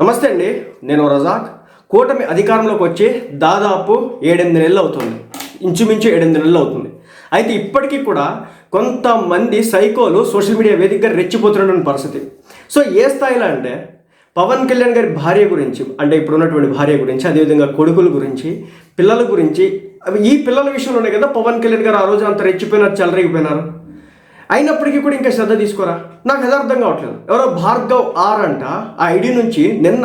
నమస్తే అండి నేను రజాక్. కూటమి అధికారంలోకి వచ్చి దాదాపు ఏడెనిమిది నెలలు అవుతుంది. ఇంచుమించు ఏడెనిమిది నెలలు అవుతుంది. అయితే ఇప్పటికీ కూడా కొంతమంది సైకోలు సోషల్ మీడియా వేదికగా రెచ్చిపోతున్నటువంటి పరిస్థితి. సో ఏ స్థాయిలో అంటే పవన్ కళ్యాణ్ గారి భార్య గురించి అంటే ఇప్పుడు ఉన్నటువంటి భార్య గురించి అదేవిధంగా కొడుకుల గురించి పిల్లల గురించి అవి ఈ పిల్లల విషయంలోనే కదా పవన్ కళ్యాణ్ గారు ఆ రోజు అంత రెచ్చిపోయినారు చెలరేగిపోయినారు. అయినప్పటికీ కూడా ఇంకా శ్రద్ధ తీసుకోరా? నాకు అది అర్థం కావట్లేదు. ఎవరో భార్గవ్ ఆర్ అంట ఆ ఐడి నుంచి నిన్న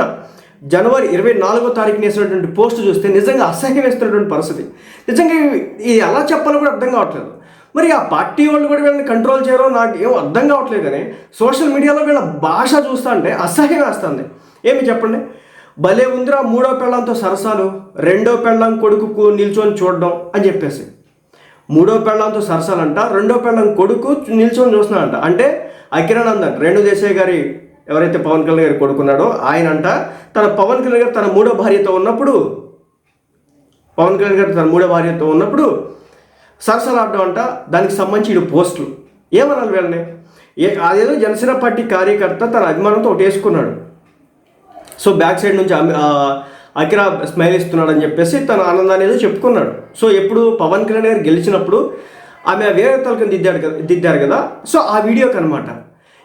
జనవరి ఇరవై నాలుగో తారీఖున వేసినటువంటి పోస్ట్ చూస్తే నిజంగా అసహ్యం వేస్తున్నటువంటి పరిస్థితి. నిజంగా ఈ ఇది ఎలా చెప్పాలో కూడా అర్థం కావట్లేదు. మరి ఆ పార్టీ వాళ్ళు కూడా వీళ్ళని కంట్రోల్ చేయరో నాకు ఏం అర్థం కావట్లేదు కానీ సోషల్ మీడియాలో వీళ్ళ భాష చూస్తా అంటే అసహ్యం వేస్తుంది. ఏమి చెప్పండి? భలే ఉందిరా మూడో పెళ్ళంతో సరసాలు రెండో పెళ్ళం కొడుకుకు నిల్చొని చూడడం అని చెప్పేసి. మూడో పెళ్ళంతో సరసాలంట రెండో పెళ్ళం కొడుకు నిల్చొని చూస్తున్నాడంట. అంటే అకిరానందన్ రేణు దేశాయ్ గారి ఎవరైతే పవన్ కళ్యాణ్ గారి కొడుకున్నాడో ఆయన అంట తన పవన్ కళ్యాణ్ గారు తన మూడో భార్యతో ఉన్నప్పుడు పవన్ కళ్యాణ్ గారు తన మూడో భార్యతో ఉన్నప్పుడు సరసలాడడం అంట దానికి సంబంధించి ఇటు పోస్టులు. ఏమనాలి వీళ్ళని? ఏ అదేదో జనసేన పార్టీ కార్యకర్త తన అభిమానంతో ఒకటి వేసుకున్నాడు. సో బ్యాక్ సైడ్ నుంచి అఖిరా స్మైల్ ఇస్తున్నాడని చెప్పేసి తన ఆనందాన్ని ఏదో చెప్పుకున్నాడు. సో ఎప్పుడు పవన్ కళ్యాణ్ గారు గెలిచినప్పుడు ఆమె వేరే తలకని దిద్దాడు కదా దిద్దారు కదా. సో ఆ వీడియోకి అనమాట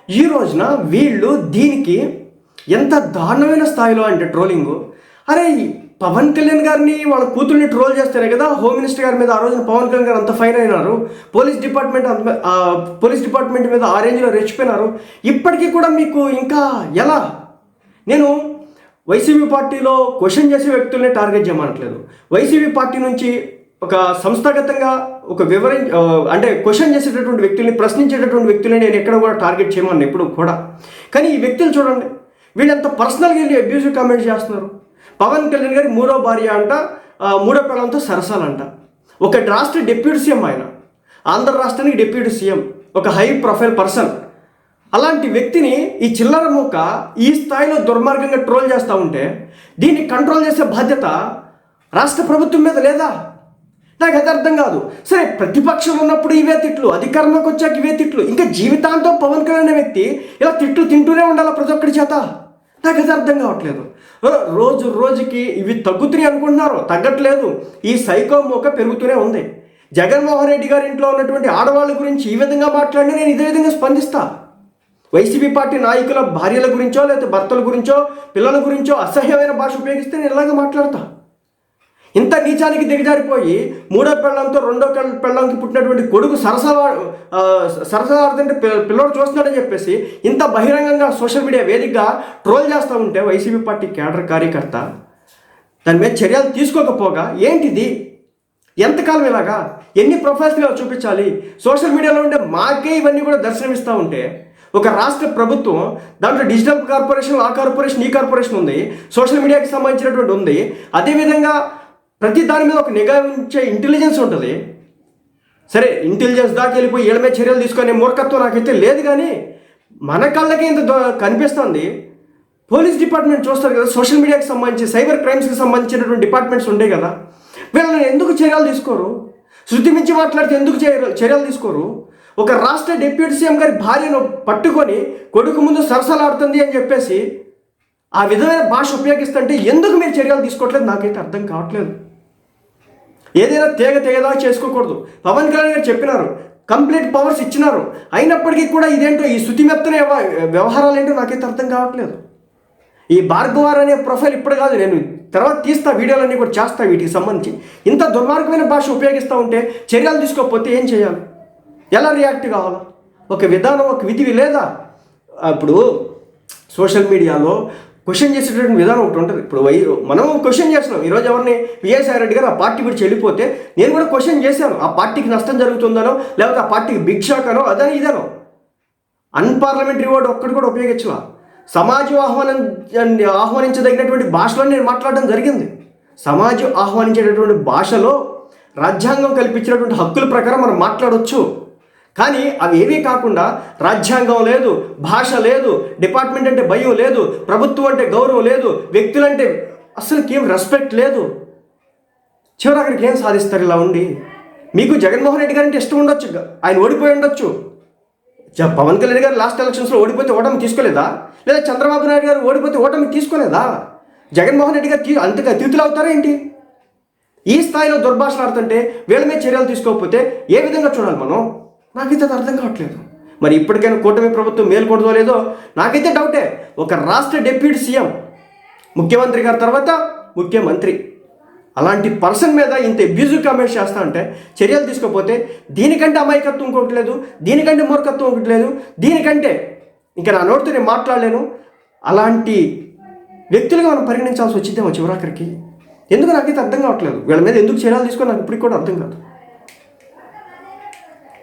ఈ రోజున వీళ్ళు దీనికి ఎంత దారుణమైన స్థాయిలో అంటే ట్రోలింగ్. అరే పవన్ కళ్యాణ్ గారిని వాళ్ళ కూతుర్ని ట్రోల్ చేస్తారే కదా హోమ్ మినిస్టర్ గారి మీద ఆ రోజున పవన్ కళ్యాణ్ గారు అంత ఫైన్ అయినారు. పోలీస్ డిపార్ట్మెంట్ అంత పోలీస్ డిపార్ట్మెంట్ మీద ఆ రేంజ్లో రెచ్చిపోయినారు. ఇప్పటికీ కూడా మీకు ఇంకా ఎలా? నేను వైసీపీ పార్టీలో క్వశ్చన్ చేసే వ్యక్తుల్ని టార్గెట్ చేయమనట్లేదు. వైసీపీ పార్టీ నుంచి ఒక సంస్థాగతంగా ఒక వివరం అంటే క్వశ్చన్ చేసేటటువంటి వ్యక్తుల్ని ప్రశ్నించేటటువంటి వ్యక్తుల్ని నేను ఎక్కడ కూడా టార్గెట్ చేయమని ఎప్పుడు కూడా. కానీ ఈ వ్యక్తులు చూడండి వీళ్ళంత పర్సనల్గా వెళ్ళి అబ్యూజివ్ కామెంట్ చేస్తున్నారు. పవన్ కళ్యాణ్ గారి మూడో భార్య అంట మూడో పిల్లలతో సరసాలంట. ఒక రాష్ట్ర డిప్యూటీ సీఎం ఆయన ఆంధ్ర రాష్ట్రానికి డిప్యూటీ సీఎం ఒక హై ప్రొఫైల్ పర్సన్. అలాంటి వ్యక్తిని ఈ చిల్లర మూక ఈ స్థాయిలో దుర్మార్గంగా ట్రోల్ చేస్తూ ఉంటే దీన్ని కంట్రోల్ చేసే బాధ్యత రాష్ట్ర ప్రభుత్వం మీద లేదా? నాకు అది అర్థం కాదు. సరే ప్రతిపక్షం ఉన్నప్పుడు ఇవే తిట్లు అధికారంలోకి వచ్చాక ఇవే తిట్లు ఇంకా జీవితాంతం పవన్ కళ్యాణ్ అనే వ్యక్తి ఇలా తిట్లు తింటూనే ఉండాలా ప్రతి ఒక్కరి చేత? నాకు అది అర్థం కావట్లేదు. రోజు రోజుకి ఇవి తగ్గుతున్నాయి అనుకుంటున్నారు. తగ్గట్లేదు. ఈ సైకో మూక పెరుగుతూనే ఉంది. జగన్మోహన్ రెడ్డి గారి ఇంట్లో ఉన్నటువంటి ఆడవాళ్ళ గురించి ఈ విధంగా మాట్లాడినా నేను ఇదే విధంగా స్పందిస్తా. వైసీపీ పార్టీ నాయకుల భార్యల గురించో లేకపోతే భర్తల గురించో పిల్లల గురించో అసహ్యమైన భాష ఉపయోగిస్తే నేను ఇలాగే మాట్లాడతా? ఇంత నీచానికి దిగజారిపోయి మూడో పెళ్ళంతో రెండో పెళ్ళంకి పుట్టినటువంటి కొడుకు సరసలా ఆ, సరసలాడుతుంటే పిల్లోడు చూస్తున్నాడని చెప్పేసి ఇంత బహిరంగంగా సోషల్ మీడియా వేదికగా ట్రోల్ చేస్తూ ఉంటే వైసీపీ పార్టీ కేడర్ కార్యకర్త దాని మీద చర్యలు తీసుకోకపోగా ఏంటిది? ఎంతకాలం ఇలాగా? ఎన్ని ప్రొఫైల్స్ ఇలా చూపించాలి? సోషల్ మీడియాలో ఉండే మాకే ఇవన్నీ కూడా దర్శనమిస్తూ ఉంటే ఒక రాష్ట్ర ప్రభుత్వం దాంట్లో డిజిటల్ కార్పొరేషన్ ఆ కార్పొరేషన్ ఈ కార్పొరేషన్ ఉంది సోషల్ మీడియాకి సంబంధించినటువంటి ఉంది. అదేవిధంగా ప్రతి దాని మీద ఒక నిఘా ఉంచే ఇంటెలిజెన్స్ ఉంటుంది. సరే ఇంటెలిజెన్స్ దాకా వెళ్ళిపోయి ఏళ్ళ మీద చర్యలు తీసుకునే మూర్ఖత్వం నాకైతే లేదు కానీ మన కళ్ళకే ఇంత దో- కనిపిస్తుంది. పోలీస్ డిపార్ట్మెంట్ చూస్తారు కదా సోషల్ మీడియాకి సంబంధించి సైబర్ క్రైమ్స్కి సంబంధించినటువంటి డిపార్ట్మెంట్స్ ఉంటాయి కదా వీళ్ళని ఎందుకు చర్యలు తీసుకోరు? శృతి మించి మాట్లాడితే ఎందుకు చర్యలు తీసుకోరు? ఒక రాష్ట్ర డిప్యూటీ సీఎం గారి భార్యను పట్టుకొని కొడుకు ముందు సరసలాడుతుంది అని చెప్పేసి ఆ విధమైన భాష ఉపయోగిస్తుంటే ఎందుకు మీరు చర్యలు తీసుకోవట్లేదు? నాకైతే అర్థం కావట్లేదు. ఏదైనా తేగ తేగదా చేసుకోకూడదు. పవన్ కళ్యాణ్ గారు చెప్పినారు. కంప్లీట్ పవర్స్ ఇచ్చినారు. అయినప్పటికీ కూడా ఇదేంటో ఈ శుతిమెత్తన వ్యవహారాలు ఏంటో నాకైతే అర్థం కావట్లేదు. ఈ భార్గవార్ అనే ప్రొఫైల్ ఇప్పుడు కాదు. నేను తర్వాత తీస్తా వీడియోలన్నీ కూడా చేస్తా వీటికి సంబంధించి. ఇంత దుర్మార్గమైన భాష ఉపయోగిస్తూ ఉంటే చర్యలు తీసుకోకపోతే ఏం చేయాలి? ఎలా రియాక్ట్ కావాలా? ఒక విధానం ఒక విధి లేదా? ఇప్పుడు సోషల్ మీడియాలో క్వశ్చన్ చేసేటటువంటి విధానం ఒకటి ఉంటుంది. ఇప్పుడు వై మనం క్వశ్చన్ చేస్తున్నాం. ఈరోజు ఎవరిని విజయసాయి రెడ్డి గారు ఆ పార్టీ గురించి వెళ్ళిపోతే నేను కూడా క్వశ్చన్ చేశాను. ఆ పార్టీకి నష్టం జరుగుతుందనో లేకపోతే ఆ పార్టీకి బిగ్ షాక్ అనో అదని ఇదనో. అన్పార్లమెంటరీ వర్డ్ ఒక్కటి కూడా ఉపయోగించలా. సమాజం ఆహ్వానం ఆహ్వానించదగినటువంటి భాషలో నేను మాట్లాడడం జరిగింది. సమాజం ఆహ్వానించేటటువంటి భాషలో రాజ్యాంగం కల్పించినటువంటి హక్కుల ప్రకారం మనం మాట్లాడవచ్చు కానీ అవి ఏవీ కాకుండా రాజ్యాంగం లేదు భాష లేదు డిపార్ట్మెంట్ అంటే భయం లేదు ప్రభుత్వం అంటే గౌరవం లేదు వ్యక్తులంటే అసలుకి ఏం రెస్పెక్ట్ లేదు. చివరి అక్కడికి ఏం సాధిస్తారు ఇలా ఉండి? మీకు జగన్మోహన్ రెడ్డి గారంటే ఇష్టం ఉండొచ్చు ఆయన ఓడిపోయి ఉండొచ్చు. జ- పవన్ కళ్యాణ్ గారు లాస్ట్ ఎలక్షన్స్లో ఓడిపోతే ఓటమి తీసుకోలేదా? లేదా చంద్రబాబు నాయుడు గారు ఓడిపోతే ఓటమి తీసుకోలేదా? జగన్మోహన్ రెడ్డి గారు తీ అంతగా తీతులు అవుతారా ఏంటి? ఈ స్థాయిలో దుర్భాషలాడుతుంటే వీళ్ళ మీద చర్యలు తీసుకోకపోతే ఏ విధంగా చూడాలి మనం? నాకైతే అది అర్థం కావట్లేదు. మరి ఇప్పటికైనా కూటమి ప్రభుత్వం మేల్కొడదో లేదో నాకైతే డౌటే. ఒక రాష్ట్ర డిప్యూటీ సీఎం ముఖ్యమంత్రి గారి తర్వాత ముఖ్యమంత్రి. అలాంటి పర్సన్ మీద ఇంత అబ్యూజివ్ కామెంట్స్ చేస్తా అంటే చర్యలు తీసుకోకపోతే దీనికంటే అమాయకత్వం ఇంకొకటి లేదు దీనికంటే మూర్ఖత్వం ఒకటి లేదు దీనికంటే ఇంకా నా నోటితో నేను మాట్లాడలేను. అలాంటి వ్యక్తులుగా మనం పరిగణించాల్సి వచ్చిందేమో చివరాఖరికి. ఎందుకు నాకైతే అర్థం కావట్లేదు. వీళ్ళ మీద ఎందుకు చర్యలు తీసుకొని నాకు ఇప్పటికి కూడా అర్థం కాదు.